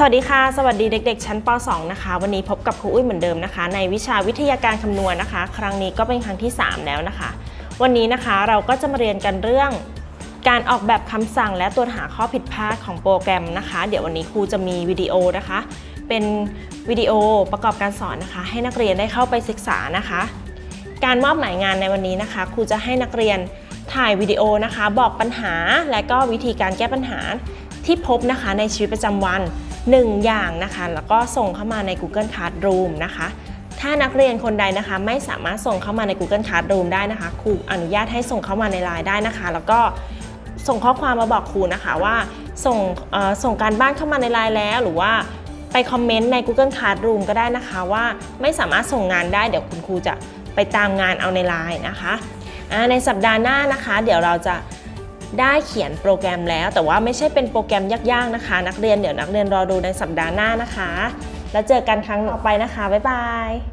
สวัสดีค่ะ สวัสดีเด็ก ๆ ชั้นป .2 นะคะ วันนี้พบกับครูอุ้ยเหมือนเดิมนะคะ ในวิชาวิทยาการคำนวณนะคะ ครั้งนี้ก็เป็นครั้งที่ 3 แล้วนะคะ วันนี้นะคะเราก็จะมาเรียนกันเรื่อง การออกแบบคำสั่งและตรวหาข้อผิดพลาดของโปรแกรมนะคะ เดี๋ยววันนี้ครูจะมีวิดีโอนะคะ เป็นวิดีโอประกอบการสอนนะคะ ให้นักเรียนได้เข้าไปศึกษานะคะ การมอบหมายงานในวันนี้นะคะครูจะให้นักเรียนถ่ายวิดีโอนะคะ บอกปัญหาและก็วิธีการแก้ปัญหาที่พบนะคะในชีวิตประจำวัน 1 อย่างนะคะ แล้วก็ส่งเข้ามาใน Google Classroom นะคะ ถ้านักเรียนคนใดนะคะ ไม่สามารถส่งเข้ามาใน Google Classroom ได้นะคะครูอนุญาตให้ส่งเข้ามาในไลน์ได้นะคะ แล้วก็ส่งข้อความมาบอกครูนะคะว่าส่งส่งการบ้านเข้ามาในไลน์แล้วหรือว่าไปคอมเมนต์ใน Google Classroom ก็ได้นะคะว่าไม่สามารถส่งงานได้เดี๋ยวคุณครูจะไปตามงานเอาในไลน์นะคะ ในสัปดาห์หน้านะคะ เดี๋ยวเราจะ ได้เขียนโปรแกรมแล้ว แต่ว่าไม่ใช่เป็นโปรแกรมยากๆนะคะ นักเรียนเดี๋ยวนักเรียนรอดูในสัปดาห์หน้านะคะ แล้วเจอกันครั้งต่อไปนะคะบ๊ายบาย